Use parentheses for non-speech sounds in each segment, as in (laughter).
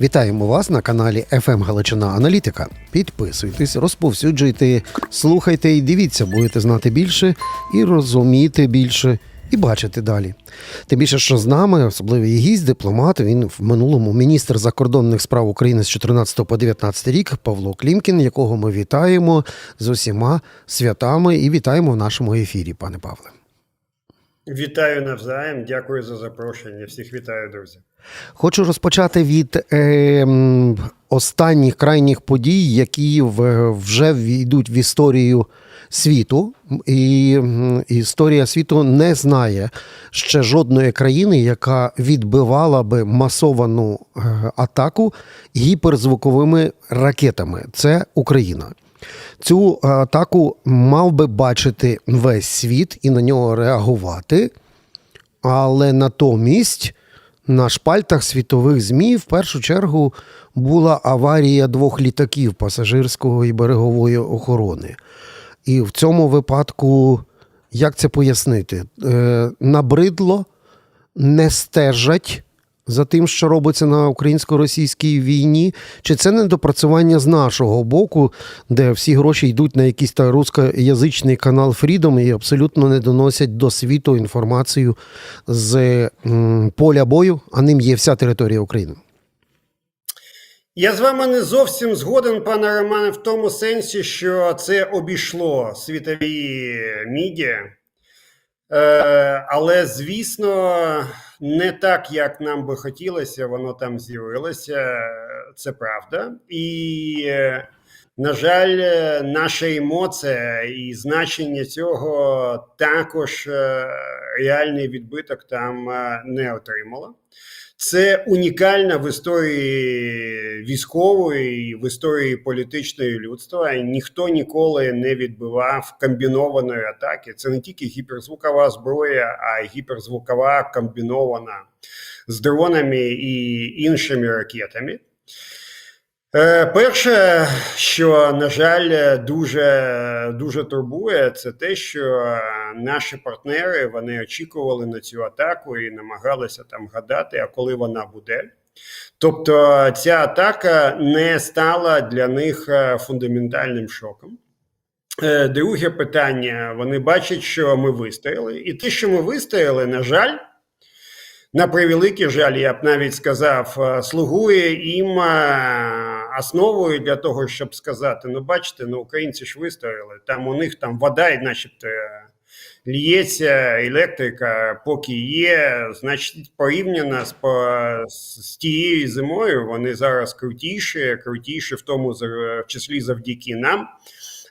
Вітаємо вас на каналі FM Галичина Аналітика. Підписуйтесь, розповсюджуйте, слухайте і дивіться, будете знати більше і розуміти більше. І бачити далі. Тим більше, що з нами, особливо і гість, дипломат, він в минулому міністр закордонних справ України з 14 по 19 рік Павло Клімкін, якого ми вітаємо з усіма святами і вітаємо в нашому ефірі, пане Павле. Вітаю навзаєм, дякую за запрошення. Всіх вітаю, друзі. Хочу розпочати від е, останніх крайніх подій, які вже війдуть в історію світу. І історія світу не знає ще жодної країни, яка відбивала би масовану е, атаку гіперзвуковими ракетами. Це Україна. Цю атаку мав би бачити весь світ і на нього реагувати. Але натомість на шпальтах світових ЗМІ в першу чергу була аварія двох літаків пасажирського і берегової охорони. І в цьому випадку, як це пояснити? Е, набридло, не стежать за тим, що робиться на українсько-російській війні, чи це недопрацювання з нашого боку, де всі гроші йдуть на якийсь та рускоязичний канал Freedom і абсолютно не доносять до світу інформацію з поля бою, а ним є вся територія України. Я з вами не зовсім згоден, пане Романе, в тому сенсі, що це обійшло світові медіа. Е, але, звісно, не так, як нам би хотілося, воно там з'явилося. Це правда. І, е, на жаль, е, наша емоція і значення цього також е, реальний відбиток там не отримало. Це унікальна в історії військової, в історії політичної людства. Ніхто ніколи не відбивав комбінованої атаки. Це не тільки гіперзвукова зброя, а й гіперзвукова комбінована з дронами і іншими ракетами. Е, Перше, що на жаль, дуже дуже турбує, це те, що наші партнери вони очікували на цю атаку і намагалися там гадати, а коли вона буде. Тобто, ця атака не стала для них е, фундаментальним шоком. Е, Друге питання: вони бачать, що ми вистояли, і те, що ми вистояли, на жаль. На превеликий жаль, я б навіть сказав, е, слугує їм е, основою для того, щоб сказати: ну, бачите, ну українці ж вистояли, там у них там вода, і начебто лється, електрика, поки є, значить, порівняно з, з тією зимою, вони зараз крутіші, крутіші в тому в числі завдяки нам.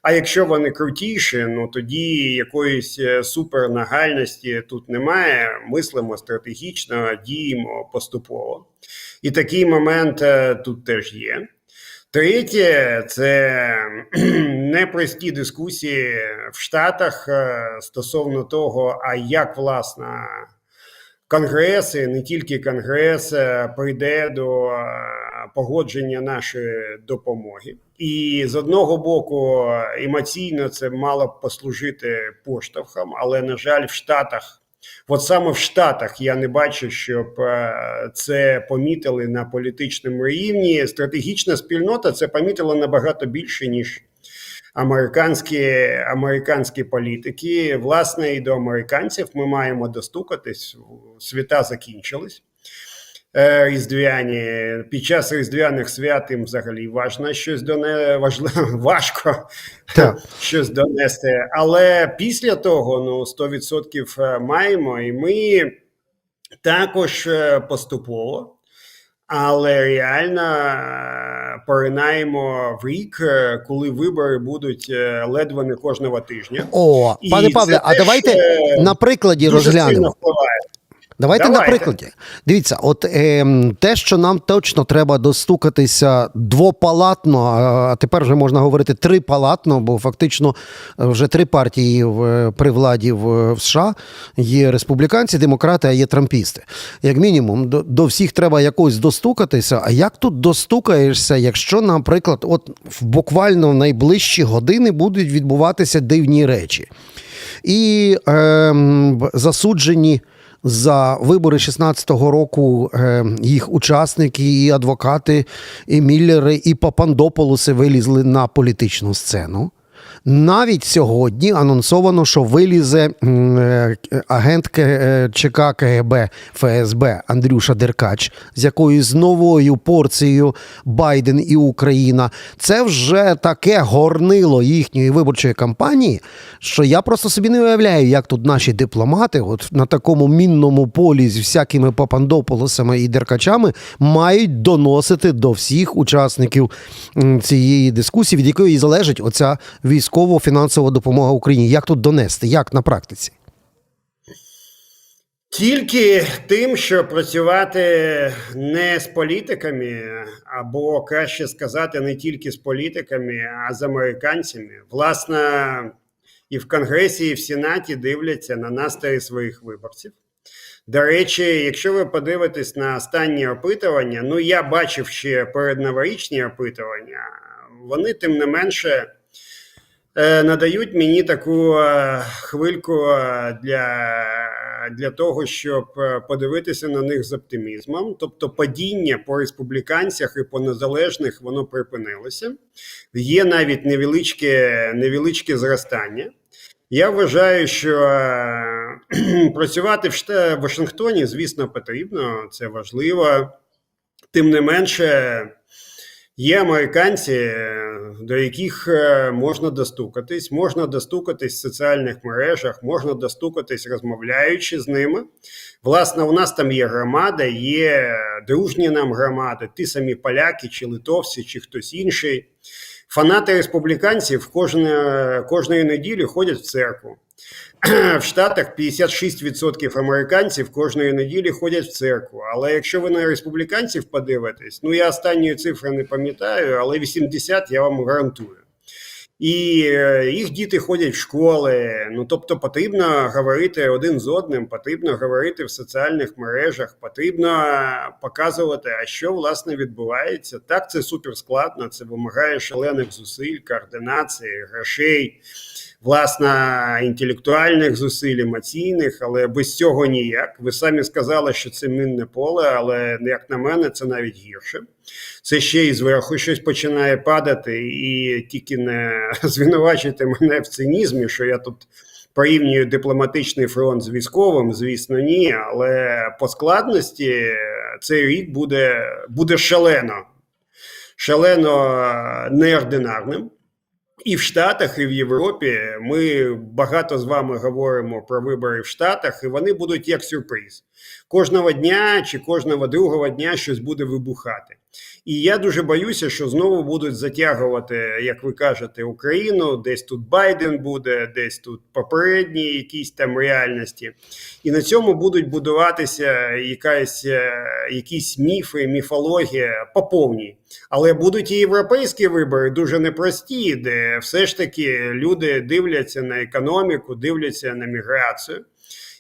А якщо вони крутіші, ну тоді якоїсь е, супернагальності тут немає. Мислимо стратегічно, діємо поступово. І такий момент е, тут теж є. Третє, це непрості дискусії в Штатах е, стосовно того, а як власне Конгрес, і не тільки Конгрес, е, прийде до е, погодження нашої допомоги. І з одного боку, емоційно це мало б послужити поштовхом, але на жаль, в Штатах, от саме в Штатах, я не бачу, щоб е, це помітили на політичному рівні. Стратегічна спільнота це помітила набагато більше ніж. Американські американські політики, власне, і до американців ми маємо достукатись. Світа закінчились. Е, Різдвяні під час різдвяних свят їм взагалі важно щось доне важливо, (laughs) важко Так. (laughs) щось донести. Але після того ну 100% маємо, і ми також е, поступово, але реально е, поринаємо в рік, е, коли вибори будуть е, ледве не кожного тижня. О, І пане Павле, а давайте е, на прикладі розглянемо. Впливає. Давайте, на прикладі. Дивіться, от ем, те, що нам точно треба достукатися двопалатно, а тепер вже можна говорити трипалатно, бо фактично е, вже три партії в, при владі в, в США є республіканці, демократи, а є трампісти. Як мінімум, до, до всіх треба якось достукатися. А як тут достукаєшся, якщо, наприклад, от в буквально в найближчі години будуть відбуватися дивні речі? І б- засуджені за вибори 16-го року е, їх учасники, і адвокати, і Міллери, і Папандополоси вилізли на політичну сцену. Навіть сьогодні анонсовано, що вилізе е, агент е, ЧК КГБ ФСБ Андрюша Деркач з якоюсь новою порцією Байден і Україна. Це вже таке горнило їхньої виборчої кампанії, що я просто собі не уявляю, як тут наші дипломати, от на такому мінному полі з всякими папандополосами і деркачами, мають доносити до всіх учасників цієї дискусії, від якої залежить оця військово-фінансова допомога Україні. Як тут донести? Як на практиці? Тільки тим, що працювати не з політиками, або краще сказати, не тільки з політиками, а з американцями. Власне, і в Конгресі, і в Сенаті дивляться на настрої своїх виборців. До речі, якщо ви подивитесь на останні опитування, ну я бачив ще передноворічні опитування, вони тим не менше надають мені таку е, хвильку е, для, для того, щоб е, подивитися на них з оптимізмом. Тобто падіння по республіканцях і по незалежних воно припинилося. Є навіть невеличке, невеличке зростання. Я вважаю, що е, (clears throat) працювати в Вашингтоні, звісно, потрібно, це важливо. Тим не менше, є американці, е, до яких е, можна достукатись, можна достукатись в соціальних мережах, можна достукатись, розмовляючи з ними. Власне, у нас там є громада, є дружні нам громади, ті самі поляки, чи литовці, чи хтось інший. Фанати республіканців кожне, кожної неділі ходять в церкву. В Штатах 56% американців кожної неділі ходять в церкву. Але якщо ви на республіканців подивитесь, ну я останньої цифри не пам'ятаю, але 80 я вам гарантую. І е, їх діти ходять в школи. Ну тобто, потрібно говорити один з одним, потрібно говорити в соціальних мережах, потрібно показувати, а що власне відбувається. Так, це суперскладно, це вимагає шалених зусиль, координації, грошей, власне, інтелектуальних зусиль, емоційних, але без цього ніяк. Ви самі сказали, що це мінне поле, але як на мене, це навіть гірше. Це ще й зверху щось починає падати, і тільки не (laughs) звинувачуйте мене в цинізмі, що я тут порівнюю дипломатичний фронт з військовим. Звісно, ні. Але по складності цей рік буде, буде шалено, шалено неординарним. І в Штатах, і в Європі ми багато з вами говоримо про вибори в Штатах, і вони будуть як сюрприз. Кожного дня чи кожного другого дня щось буде вибухати. І я дуже боюся, що знову будуть затягувати, як ви кажете, Україну. Десь тут Байден буде, десь тут попередні якісь там реальності. І на цьому будуть будуватися якась, е, якісь міфи, міфологія по повній. Але будуть і європейські вибори дуже непрості, де все ж таки люди дивляться на економіку, дивляться на міграцію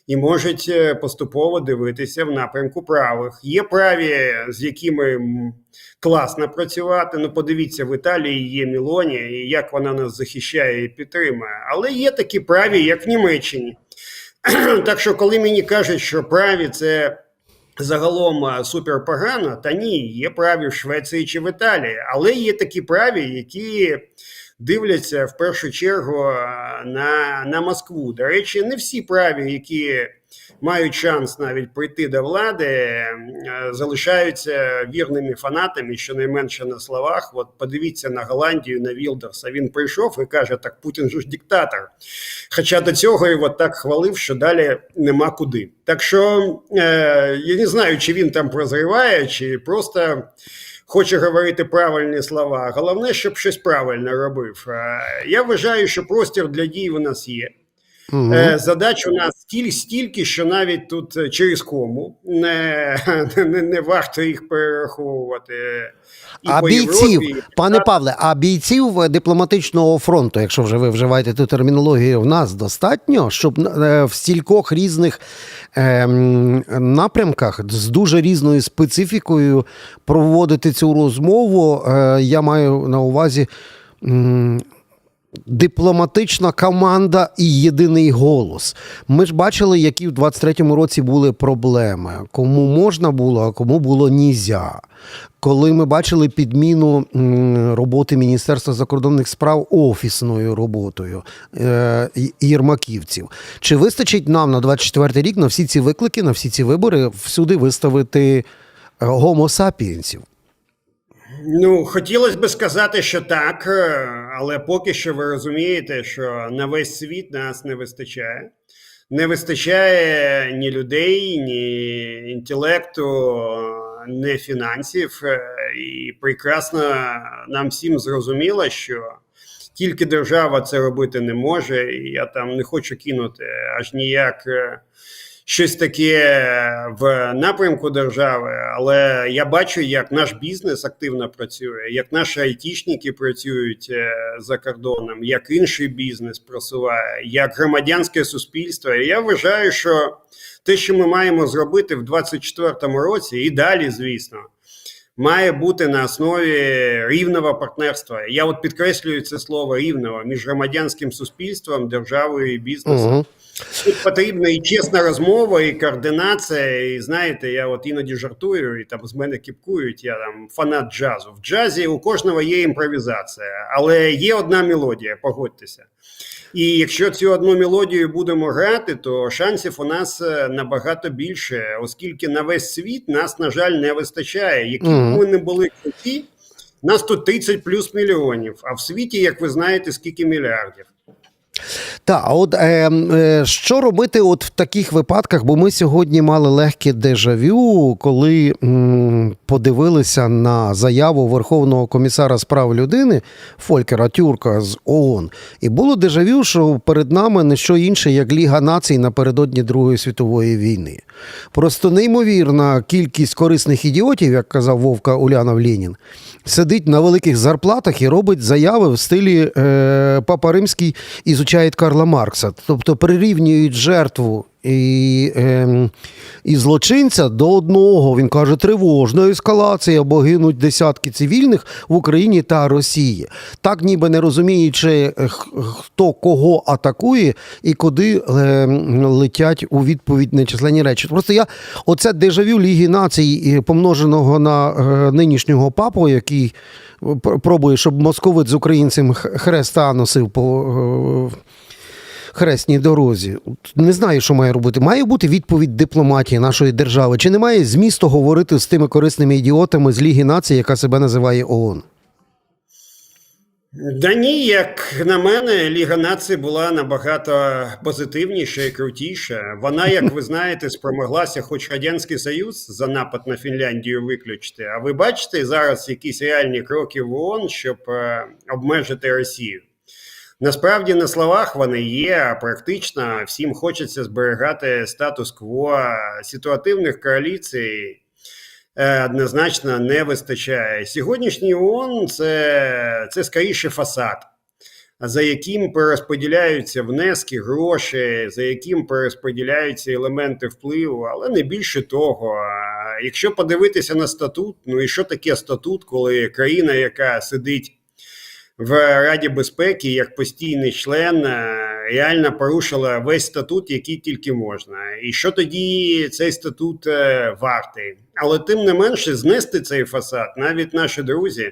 і можуть е, поступово дивитися в напрямку правих. Є праві, з якими класно працювати. Ну, подивіться, в Італії є Мілоні, і як вона нас захищає і підтримує. Але є такі праві, як в Німеччині. (clears throat) Так що, коли мені кажуть, що праві це загалом а, супер погано, та ні, є праві в Швеції чи в Італії, але є такі праві, які дивляться в першу чергу на, на Москву. До речі, не всі праві, які мають шанс навіть прийти до влади, е, залишаються вірними фанатами, щонайменше на словах. От подивіться на Голландію, на Вілдерса. Він прийшов і каже: так Путін ж диктатор. Хоча до цього його так хвалив, що далі нема куди. Так що е, я не знаю, чи він там прозриває, чи просто. Хоче говорити правильні слова. Головне, щоб щось правильно робив. Е, Я вважаю, що простір для дій у нас є. Е, Задач у нас стіль, стільки, що навіть тут е, через кому не, (laughs) не, не варто їх перераховувати. І А по бійців, Європі, пане Павле, а бійців е, дипломатичного фронту, якщо вже ви вживаєте ту термінологію, в нас достатньо, щоб в стількох різних напрямках з дуже різною специфікою проводити цю розмову. Е, я маю на увазі. Дипломатична команда і єдиний голос. Ми ж бачили, які в 23-му році були проблеми. Кому можна було, а кому було нізя. Коли ми бачили підміну роботи Міністерства закордонних справ офісною роботою е, єрмаківців, чи вистачить нам на 24 рік на всі ці виклики, на всі ці вибори всюди виставити гомо сапіенсів? Ну, хотілося б сказати, що так, е, але поки що ви розумієте, що на весь світ нас не вистачає. Не вистачає ні людей, ні інтелекту, ні фінансів. Е, І прекрасно нам всім зрозуміло, що тільки держава це робити не може. І я там не хочу кинути аж ніяк. Е, щось таке в напрямку держави, але я бачу, як наш бізнес активно працює, як наші айтішники працюють е, за кордоном, як інший бізнес просуває, як громадянське суспільство. Я вважаю, що те, що ми маємо зробити в 2024 році, і далі, звісно. Має бути на основі рівного партнерства. Я от підкреслюю це слово рівного між громадянським суспільством, державою і бізнесом. Угу. Тут потрібна і чесна розмова, і координація. І знаєте, я от іноді жартую, і там з мене кіпкують. Я там фанат джазу. В джазі у кожного є імпровізація, але є одна мелодія, погодьтеся. І якщо цю одну мелодію будемо грати, то шансів у нас е, набагато більше, оскільки на весь світ нас, на жаль, не вистачає. Які б ми не були круті, нас тут 30 плюс мільйонів, а в світі, як ви знаєте, скільки мільярдів. Так, а от е, е, що робити от в таких випадках? Бо ми сьогодні мали легке дежавю, коли м, подивилися на заяву Верховного комісара з прав людини Фолькера Тюрка з ООН. І було дежавю, що перед нами не що інше, як Ліга націй напередодні Другої світової війни. Просто неймовірна кількість корисних ідіотів, як казав Вовка Улянов Ленін, сидить на великих зарплатах і робить заяви в стилі е, Папа Римський ізучає Карла Маркса. Тобто прирівнюють жертву і, е, і злочинця до одного. Він каже, тривожна ескалація, бо гинуть десятки цивільних в Україні та Росії. Так ніби не розуміючи, е, хто кого атакує і куди е, летять у відповідь нечисленні речі. Просто я оце дежавю Ліги націй, і помноженого на е, нинішнього папу, який пр- пробує, щоб московит з українцем хреста носив по е, хресній дорозі. Не знаю, що має робити. Має бути відповідь дипломатії нашої держави. Чи немає змісту говорити з тими корисними ідіотами з Ліги націй, яка себе називає ООН? Да ні, як на мене, Ліга націй була набагато позитивніша і крутіша. Вона, як ви знаєте, спромоглася, хоч Радянський Союз за напад на Фінляндію виключити. А ви бачите зараз якісь реальні кроки в ООН, щоб е, обмежити Росію. Насправді на словах вони є, практично всім хочеться зберігати статус-кво ситуативних коаліцій. е, Однозначно не вистачає. Сьогоднішній ООН це, це скоріше фасад, за яким перерозподіляються внески, гроші, за яким перерозподіляються елементи впливу, але не більше того. Якщо подивитися на статут, ну і що таке статут, коли країна, яка сидить в Раді безпеки як постійний член е, реально порушила весь статут, який тільки можна. І що тоді цей статут е, вартий? Але тим не менше знести цей фасад навіть наші друзі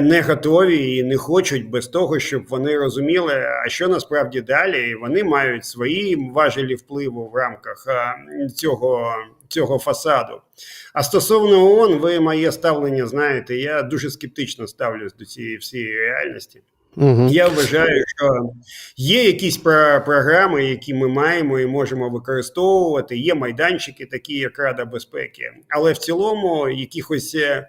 не готові і не хочуть без того, щоб вони розуміли, а що насправді далі. І вони мають свої важелі впливу в рамках е, цього, цього фасаду. А стосовно ООН, ви моє ставлення знаєте, я дуже скептично ставлюсь до цієї всієї реальності. Угу. Я вважаю, що є якісь про- програми, які ми маємо і можемо використовувати. Є майданчики, такі як Рада безпеки, але в цілому якихось е,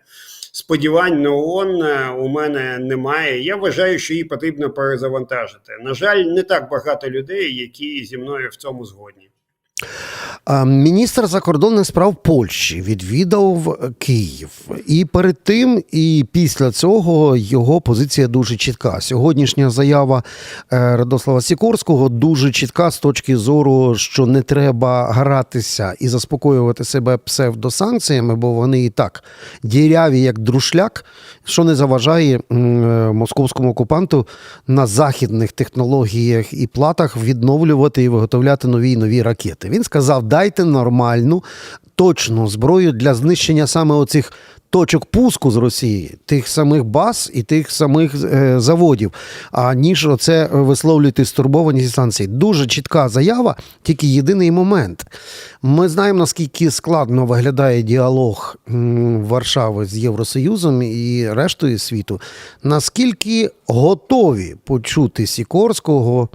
сподівань на ООН е, у мене немає. Я вважаю, що її потрібно перезавантажити. На жаль, не так багато людей, які зі мною в цьому згодні. Міністр закордонних справ Польщі відвідав Київ, і перед тим, і після цього його позиція дуже чітка. Сьогоднішня заява е, Радослава Сікорського дуже чітка з точки зору, що не треба гратися і заспокоювати себе псевдосанкціями, бо вони і так діряві, як друшляк, що не заважає е, московському окупанту на західних технологіях і платах відновлювати і виготовляти нові і нові ракети. Він сказав: дайте нормальну, точну зброю для знищення саме оцих. Точок пуску з Росії, тих самих баз і тих самих е, заводів, а ніж оце висловлювати стурбованість і санкції. Дуже чітка заява, тільки єдиний момент. Ми знаємо, наскільки складно виглядає діалог Варшави з Євросоюзом і рештою світу. Наскільки готові почути Сікорського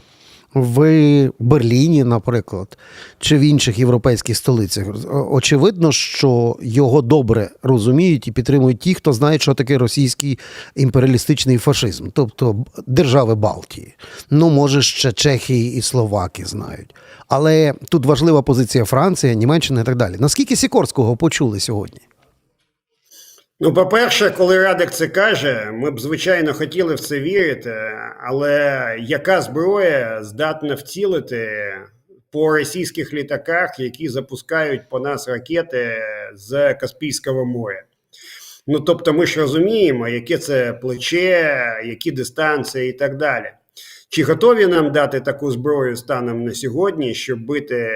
в Берліні, наприклад, чи в інших європейських столицях. Очевидно, що його добре розуміють і підтримують ті, хто знає, що таке російський імперіалістичний фашизм, тобто держави Балтії. Ну, може, ще Чехії і Словаки знають. Але тут важлива позиція Франції, Німеччини і так далі. Наскільки Сікорського почули сьогодні? Ну, по-перше, коли Радик це каже, ми б звичайно хотіли в це вірити, але яка зброя здатна вцілити по російських літаках, які запускають по нас ракети з Каспійського моря? Ну тобто, ми ж розуміємо, яке це плече, які дистанції і так далі. Чи готові нам дати таку зброю станом на сьогодні, щоб бити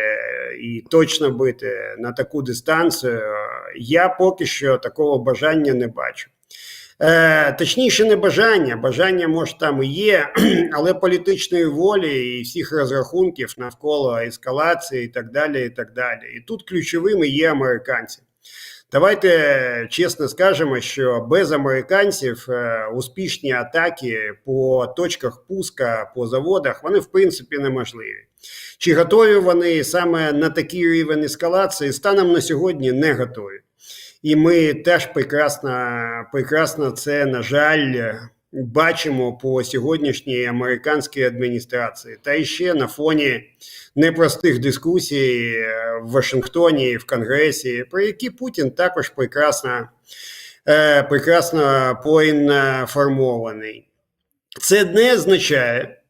і точно бити на таку дистанцію? Я поки що такого бажання не бачу. Е, точніше, не бажання. Бажання, може, там і є, (clears throat) але політичної волі і всіх розрахунків навколо ескалації і так далі. І так далі. І тут ключовими є американці. Давайте чесно скажемо, що без американців е, успішні атаки по точках пуска по заводах вони в принципі неможливі. Чи готові вони саме на такий рівень ескалації? Станом на сьогодні не готові. І ми теж прекрасно, прекрасно це, на жаль, бачимо по сьогоднішній американській адміністрації. Та ще на фоні непростих дискусій е, в Вашингтоні в Конгресі, про які Путін також прекрасно, е, прекрасно поінформований. Це не означає.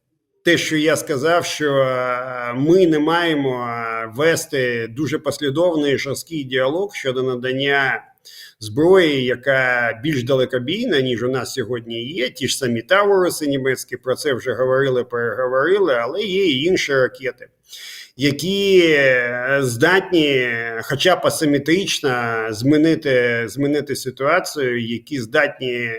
Те, що я сказав, що е, ми не маємо вести дуже послідовний жорсткий діалог щодо надання зброї, яка більш далекобійна, ніж у нас сьогодні є. Ті ж самі Тауруси німецькі про це вже говорили, переговорили, але є і інші ракети, які е, здатні, хоча б асиметрично, змінити, змінити ситуацію, які здатні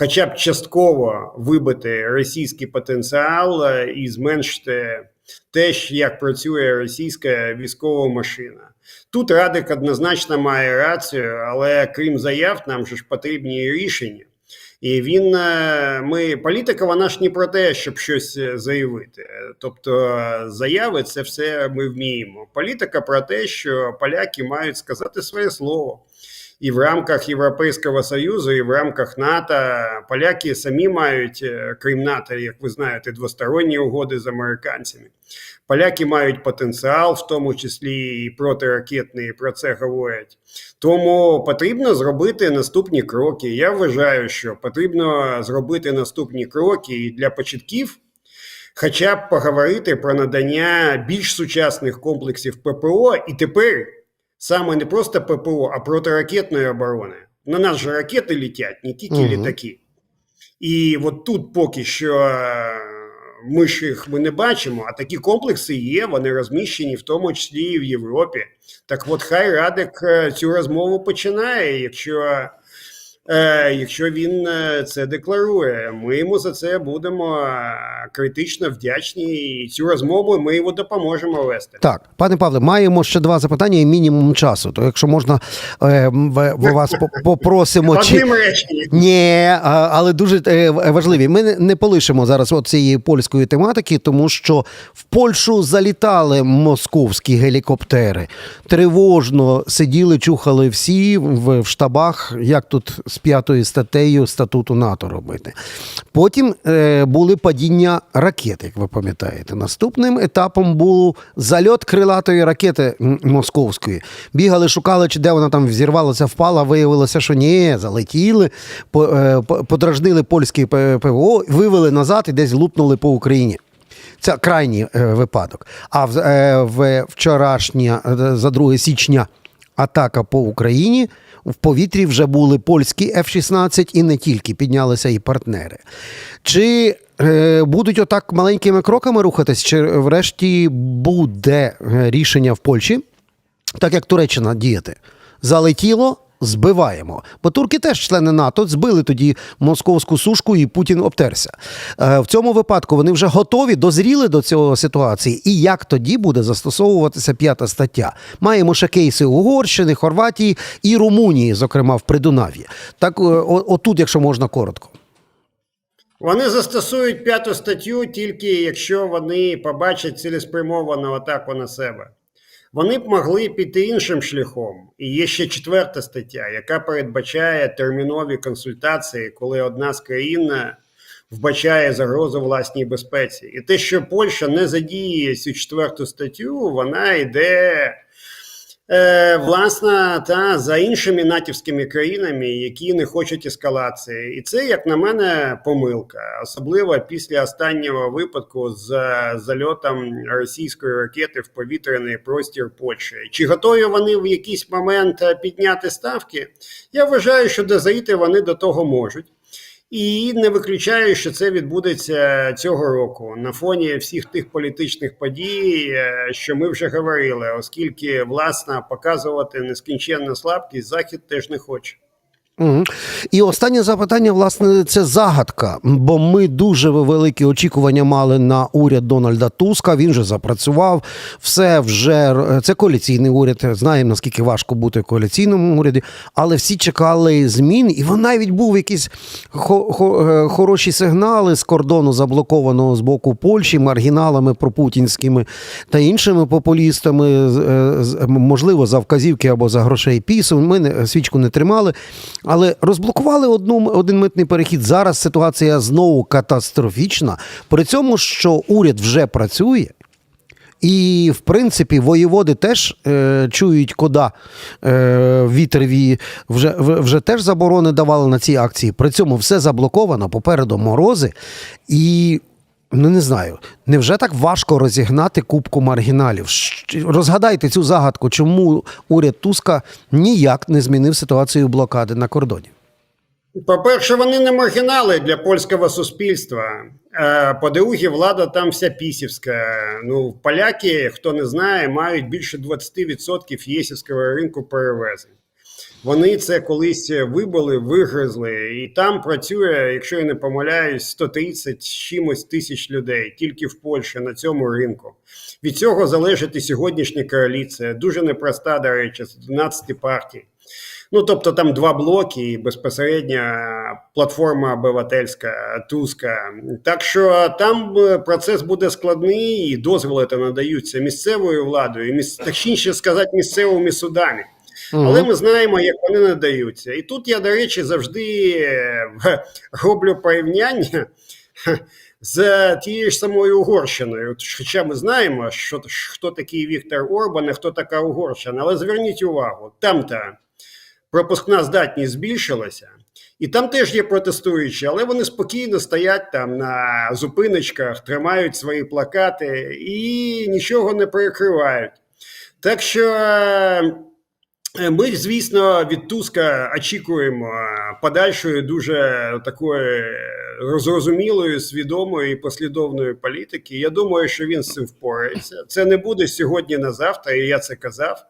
хоча б частково вибити російський потенціал е, і зменшити те, як працює російська військова машина. Тут Радик однозначно має рацію, але крім заяв, нам же ж потрібні рішення. І він е, ми політика, вона ж не про те, щоб щось е, заявити. Тобто заяви це все ми вміємо. Політика про те, що поляки мають сказати своє слово. І в рамках Європейського Союзу, і в рамках НАТО поляки самі мають, е, крім НАТО, як ви знаєте, двосторонні угоди з американцями. Поляки мають потенціал, в тому числі і протиракетний, про це говорять. Тому потрібно зробити наступні кроки. Я вважаю, що потрібно зробити наступні кроки і для початків. Хоча б поговорити про надання більш сучасних комплексів ППО, і тепер саме не просто ППО, а протиракетної оборони. На нас же ракети літять, не тільки угу. літаки. І от тут поки що е, ми ж їх ми не бачимо, а такі комплекси є, вони розміщені в тому числі і в Європі. Так от хай Радик е, цю розмову починає, якщо, е, якщо він е, це декларує. Ми йому за це будемо е, критично вдячні, і цю розмову ми йому допоможемо вести. Так, пане Павле, маємо ще два запитання і мінімум часу. То якщо можна, е, в, вас попросимо. чи... Ні, але дуже е, важливі. Ми не- полишимо зараз от цієї польської тематики, тому що в Польщу залітали московські гелікоптери. Тривожно сиділи, чухали всі в, штабах. Як тут п'ятою статтею статуту НАТО робити. Потім е, були падіння ракет, як ви пам'ятаєте. Наступним етапом був зальот крилатої ракети московської. Бігали, шукали, чи де вона там взірвалася, впала. Виявилося, що ні, залетіли, по- е, подражнили польське ПВО, вивели назад і десь лупнули по Україні. Це крайній е, випадок. А в, е, в вчорашня, е, за 2 січня, атака по Україні. В повітрі вже були польські F-16 і не тільки піднялися і партнери. Чи е, будуть отак маленькими кроками рухатись, чи врешті буде е, рішення в Польщі, так як Туреччина діяти? Залетіло, збиваємо. Бо турки теж члени НАТО збили тоді московську сушку, і Путін обтерся. Е, в цьому випадку вони вже готові, дозріли до цього ситуації. І як тоді буде застосовуватися п'ята стаття? Маємо ще кейси Угорщини, Хорватії і Румунії, зокрема в Придунав'ї. Так, е, отут, якщо можна коротко. Вони застосують п'яту статтю тільки якщо вони побачать цілеспрямовану атаку на себе. Вони б могли піти іншим шляхом. І є ще четверта стаття, яка передбачає термінові консультації, коли одна з країн вбачає загрозу власній безпеці. І те, що Польща не задіє цю четверту статтю, вона йде е, власне та за іншими натівськими країнами, які не хочуть ескалації, і це, як на мене, помилка, особливо після останнього випадку з зальотом російської ракети в повітряний простір Польщі. Чи готові вони в якийсь момент е, підняти ставки? Я вважаю, що дозріти вони до того можуть. І не виключаю, що це відбудеться цього року на фоні всіх тих політичних подій, е, що ми вже говорили, оскільки власне показувати нескінченну слабкість захід теж не хоче. Угу. І останнє запитання, власне, це загадка. Бо ми дуже великі очікування мали на уряд Дональда Туска. Він вже запрацював. Все вже це коаліційний уряд. Знаємо наскільки важко бути в коаліційному уряді, але всі чекали змін, і вон навіть був якісь хо- хо- е, хороші сигнали з кордону заблокованого з боку Польщі, маргіналами пропутінськими та іншими популістами. е, можливо, за вказівки або за грошей пісу. Ми свічку не тримали. Але розблокували одну, один митний перехід. Зараз ситуація знову катастрофічна. При цьому, що уряд вже працює. І, в принципі, воєводи теж е, чують, куди е, вітер. Вже, вже теж заборони давали на ці акції. При цьому все заблоковано, попереду морози. І ну не знаю, невже так важко розігнати кубку маргіналів? Розгадайте цю загадку, чому уряд Туска ніяк не змінив ситуацію блокади на кордоні. По-перше, вони не маргінали для польського суспільства. Е, По-друге, влада там вся пісівська. Ну, поляки, хто не знає, мають більше 20% єсівського ринку перевезень. Вони це колись вибили, вигризли, і там працює, якщо я не помиляюсь, 130 з чимось тисяч людей тільки в Польщі на цьому ринку. Від цього залежить і сьогоднішня коаліція. Дуже непроста, до речі, з 12 партій. Ну, тобто там два блоки і безпосередньо платформа обивательська, Туска. Так що там е, процес буде складний, і дозволи надаються місцевою владою, і міс... точніше сказати, місцевими судами. Але ми знаємо, як вони надаються. І тут я, до речі, завжди е, (laughs) роблю порівняння з тією ж самою Угорщиною. Хоча ми знаємо, що, хто такий Віктор Орбан і хто така Угорщина. Але зверніть увагу, там-то пропускна здатність збільшилася. І там теж є протестуючі, але вони спокійно стоять там на зупиночках, тримають свої плакати і нічого не перекривають. Так що ми, звісно, від Туска очікуємо е, подальшої дуже такої зрозумілої, свідомої і послідовної політики. Я думаю, що він з цим впорається. Це не буде сьогодні на завтра, і я це казав.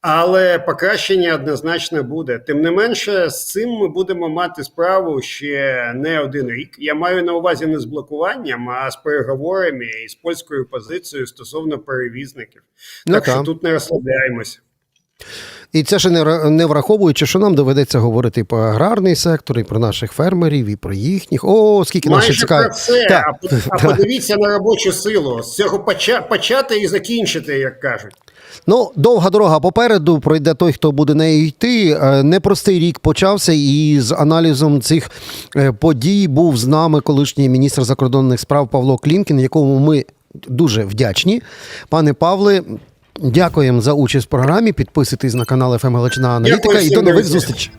Але покращення однозначно буде. Тим не менше, з цим ми будемо мати справу ще не один рік. Я маю на увазі не з блокуванням, а з переговорами і з польською позицією стосовно перевізників. Ну, так що тут не розслабляємося. І це ще не, враховуючи, що нам доведеться говорити про аграрний сектор, і про наших фермерів, і про їхніх. О, скільки ще Майже це. А, (laughs) подивіться на робочу силу. З цього поча- почати і закінчити, як кажуть. Ну, довга дорога попереду. Пройде той, хто буде нею йти. Е, Непростий рік почався, і з аналізом цих е, подій був з нами колишній міністр закордонних справ Павло Клімкін, якому ми дуже вдячні. Пане Павле, дякуємо за участь в програмі. Підписуйтесь на канал FM Галичина Аналітика Дякую і до нових зустрічей.